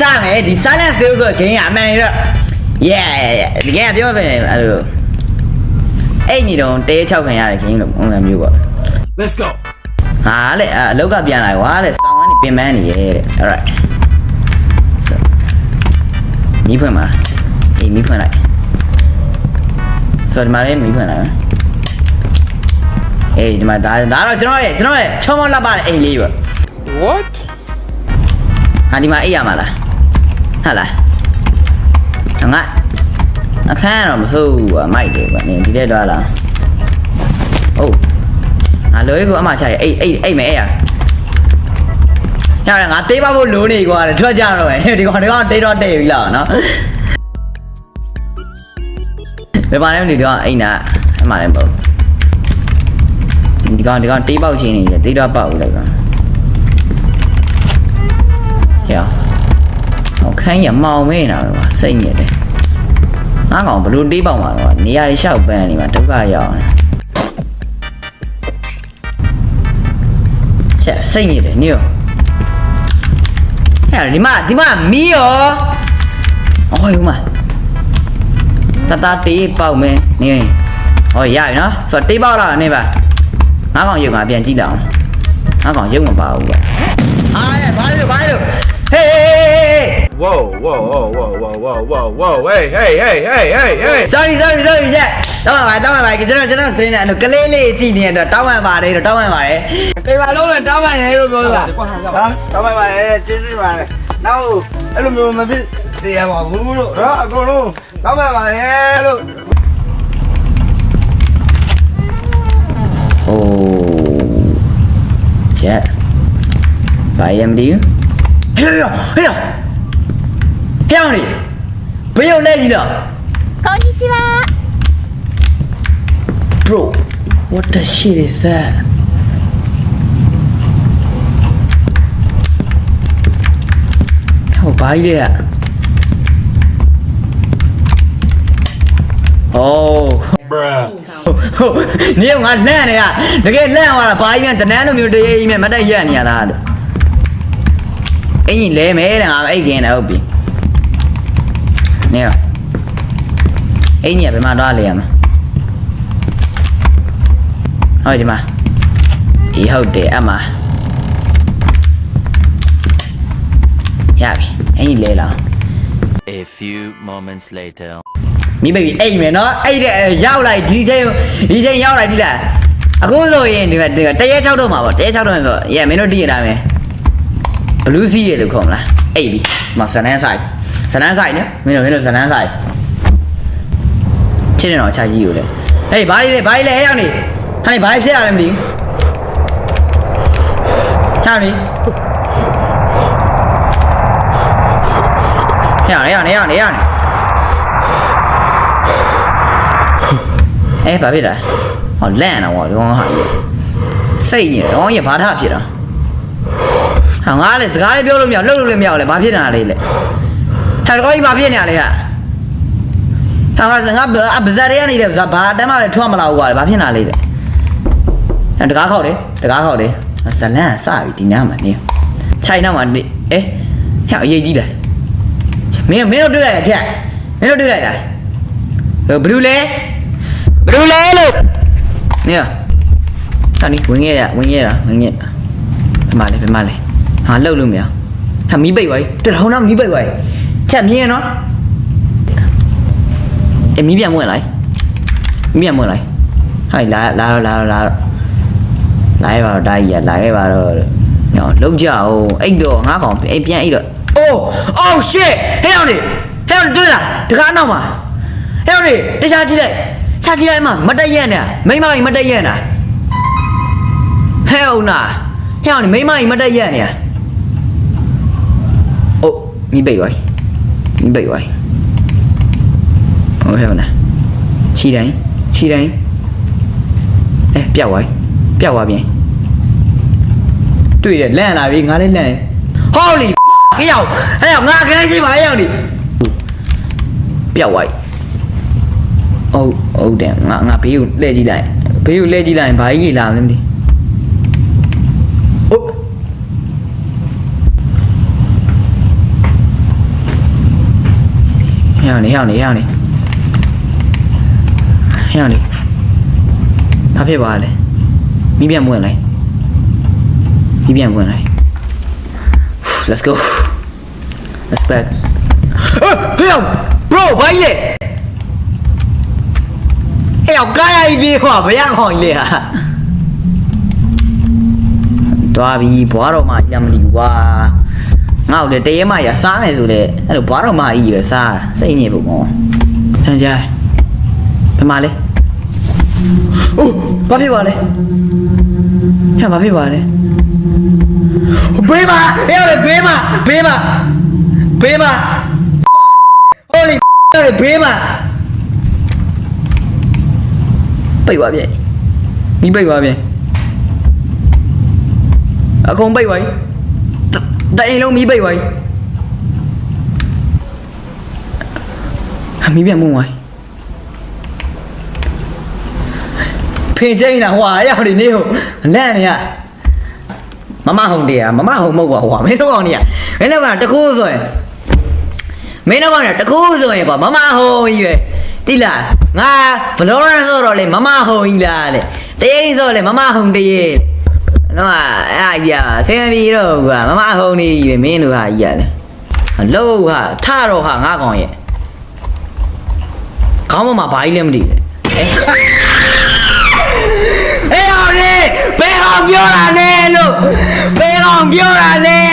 စမယ်ဒီ silent sale ဆိုဂိမ်းကအမှန်တော့ yeah yeah ဒီဂိမ်းကပြောမယ်အဲ့လိုအဲ့ညီတော့တဲ6ခံရတဲ့ဂိမ်းလို့ပုံစံမျိုးပေါ့ Let's go. ဟာလေအအလောက်ကပြန်လာကွာတဲ့စောင်းကနေပင်ပန်းနေရဲ့တဲ့ alright ဆိုမီးဖွင့်ပါလားအေးမီးဖွင့်လိုက်ဆိုတော့ဒီမှာလေးမီးဖွင့်လိုက်မယ်အေးဒီမှာဒါဒါတော့ကျွန်တော်ရဲ့ကျွန်တော်ရဲ့ချုံမလက်ပါတဲ့အိမ်လေးပေါ့ What? ဟာဒီမှာအိပ်ရမှာလား ဟာလားငါအခန်းတော့မစိုးဘူးကွာမိုက်တယ်ကွာနင်ဒီတဲ့တော့လားဟုတ်ဟာလွယ်ကူအမချရအိတ်အိတ်အိတ်မယ်အဲ့ရရတယ်ငါတေးပါဖို့လိုနေကွာတဲ့ထွက်ကြတော့မယ်ဒီကောင်ဒီကောင်တေးတော့တေးပြီလားနော်ဘယ်ပါလဲမသိဒီကောင်အိတ်နာအမှလည်းမဟုတ်ဒီကောင်ဒီကောင်တေးပေါက်ချင်းနေတယ်တေးတော့ပေါက်ပြီလိုက်ကွာဟဲ့ဟော ခန်းရမောင်မဲနေတာပဲစိတ်ညစ်တယ်ငါကောင်ဘလို့တေးပေါက်မှာတော့နေရာတွေရှောက်ပန်းနေမှာဒုက္ခရောက်နေချက်စိတ်ညစ်တယ်ညို့ဟဲ့ဒီမှာဒီမှာမီးရောအော်ယူမတတတေးပေါက်မဲနေဟောရပြီနော်ဆိုတော့တေးပေါက်လာနေပါငါကောင်ရုပ်ငါပြန်ကြည့်လောက်အောင်ငါကောင်ရုပ်မပါဘူးကွာအားရဘာလို့ဘာလို့ဟေး Whoa, whoa, whoa, whoa, whoa, whoa, whoa, whoa. Hey, hey, hey, hey, hey, hey. sorry sorry sorry ချက်တောင်းပါပါတောင်းပါပါကျွန်တော်ကျွန်တော်စင်းနေအဲ့လိုကလေးလေးကြည့်နေတော့တောင်းပါပါတယ်တော့တောင်းပါပါတယ်ပေပါလုံးနဲ့တောင်းပါနေလို့ပြောတာဟာတော့ပါပါအဲကျေးဇူးပါလေနောက်အဲ့လိုမျိုးမဖြစ်တရားပါဘူးလို့တော့အကုန်လုံးတော့ပါပါလေလို့โอ้ချက်ဘာရမဒီဟေးဟေးဟေးဟေး ပြောင်းနေဘေးရောက်လဲကြီးလား Konnichiwa. bro what the shit is that oh ဘာကြီးလဲ oh Bruh. ဟုတ်နေကငါလှန့်နေရတကယ်လှန့်သွားတာဘာကြီးကတနန်းလိုမျိုးတရေကြီးမြတ်မတ်တက်ရက်နေရတာတဲ့အင်ကြီးလဲမဲတဲ့ငါအဲ့ကင်းနေဟုတ်ပြီ နေရအင်ကြီးကဘယ်မှာတော့လဲရမှာဟုတ်ဒီမှာအေးဟုတ်တယ်အမရပြီအင်ကြီးလဲလာ A few moments later. မိဘေဘီအိတ်မယ်နော်အိတ်တဲ့ရောက်လိုက်ဒီချိန်ဒီချိန်ရောက်လိုက်ဒီလားအခုဆိုရင်ဒီမှာတရေ6တော့မှာပေါ့တရေ6တော့မှာပေါ့ရဲမင်းတို့တည်ရတာမယ်ဘလူးစီးရလို့ခေါ်မလားအိတ်ပြီမဆန်နန်းဆိုင် ဆန်နန်းဆိုင်နော်မင်းတို့မင်းတို့ဆန်နန်းဆိုင်ချစ်နေတော့ချာကြီးကိုလေဟေးဘာကြီးလဲဘာကြီးလဲဟဲ့ရောက်နေဟာနေဘာကြီးဖြစ်ရလဲမသိဘူးဟဲ့နေဟဲ့နေဟဲ့နေဟဲ့နေဟဲ့နေအဲဘာဖြစ်တာဟောလန့်တော့ဒီကောင်ဟာကြီးစိတ်ညစ်တယ်ကောင်ကြီးဘာထဖြစ်တာဟာငါလည်းစကားလေးပြောလို့မရလှုပ်လို့လည်းမရလေဘာဖြစ်နေတာလဲလေ ဟာဒီကောင်ကြီးဘာဖြစ်နေရလဲဟာဟာငါငါဗဇာရဲနေတယ်ဘာတမ်းမှလည်းထွက်မလာဘူးကွာဘာဖြစ်နေတာလဲတဲ့ဟာတကားခောက်တယ်တကားခောက်တယ်ဇလန်စပြီဒီနားမှာနေခြိုင်နောက်မှာနေအဲဟဲ့အရေးကြီးတယ်မင်းမင်းတို့တွေ့ရတဲ့ချက်မင်းတို့တွေ့ရတာဘလူးလဲဘယ်လိုလဲလို့နေရဟာနီဝင်ခဲ့ရဝင်ခဲ့တာဝင်ခဲ့ဘယ်မှာလဲဘယ်မှာလဲဟာလှုပ်လို့မရဟာမီးပိတ်သွားပြီတထောင်တော့မီးပိတ်သွားပြီ ချက်မြင်ရနော်အေးမီးပြန်မဝင်လိုက်မီးပြန်မဝင်လိုက်ဟိုင်လာလာတော့လာတော့လာတော့လာရပါတော့ဒါကြီးရလာခဲ့ပါတော့ညောလှုပ်ကြအောင်အိတ်တော့ငါကောင်အိတ်ပြန်အိတ်တော့အိုးအိုး shit ဟဲ့အောင်နေဟဲ့အောင်တွေ့လားတကားနောက်မှာဟဲ့အောင်နေတခြားကြည့်လိုက်ချာချီလိုက်မှမတက်ရက်နဲ့မိမကြီးမတက်ရက်နဲ့ဟဲ့ဦးနာဟဲ့အောင်မိမကြီးမတက်ရက်နဲ့အိုးမိပိတ်ဝိုင်းမိ ပိတ်ဝိုင်းဟိုဟဲ့ဦးနာခြီတိုင်းခြီတိုင်းအဲပြောက်ဝိုင်းပြောက်သွားပြန်တွေ့တယ်လန့်လာပြီငါလည်းလန့်တယ် Holy f*** ခေရောက်ဟဲ့ငါခဲရှိပါရောက်နေပြောက်ဝိုင်းဟုတ်ဟုတ်တယ်ငါငါဘေးကိုလှည့်ကြည့်လိုက်ဘေးကိုလှည့်ကြည့်လိုက်ရင်ဘာကြီးကြီးလာမလဲမသိ ဟဲ့နေဟဲ့နေဟဲ့နေဟဲ့နေဘာဖြစ်ပါလဲမိပြန်မဝင်လိုက်မိပြန်မဝင်လိုက် let's go let's back ဟဲ့ bro ဘာကြီးလဲအဲ့ရောက်ကားရိုက်ပြေးခွာဘယ်ရခေါင်ကြီးလဲဟာတွားပြီဘွားတော်မကြီးမလီကွာ ငါ့ကိုလေတရေမရစားမယ်ဆိုလေအဲ့လိုဘွားတော်မကြီးရစားတာစိတ်ညစ်ဖို့ကောဆန်ကြဘယ်မှာလဲအိုးဘာဖြစ်ပါလဲဟဲ့ဘာဖြစ်ပါလဲဘေးမှာဟဲ့လေဘေးမှာဘေးမှာဘေးမှာ Holy f*** ဘေးမှာပိတ်သွားပြန်မိပိတ်သွားပြန်အကုန်ပိတ်သွားပြီတ တအိမ်လုံးမိပိတ်သွားပြီဟာမိပြန်မှုသွားပြီဖင်ချိန်တာဟွာရောက်နေနေဟိုလန့်နေရမမဟုံတရားမမဟုံမဟုတ်ပါဟွာမင်းတို့ကောင်နေရမင်းတို့ကတကူဆိုရင်မင်းတို့ကတော့တကူဆိုရင်ကွာမမဟုံကြီးပဲတိလားငါဘလောရန်ဆိုတော့လေမမဟုံကြီးလားလေတရင်ဆိုလေမမဟုံတရေ တော့အဲ့အကြီးอ่ะဆင်းပြီးတော့ကွာမမဟုံနေကြီးပဲမင်းတို့ဟာကြီးရတယ်လို့ဟာထတော့ဟာငါကောင်ရဲ့ခေါင်းပေါ်မှာဘာကြီးလဲမသိဘူးအေးအောင်လေဘယ်ကောင်ပြောတာလဲလို့ဘယ်ကောင်ပြောတာလဲဘယ်ကောင်ပြောတာလဲ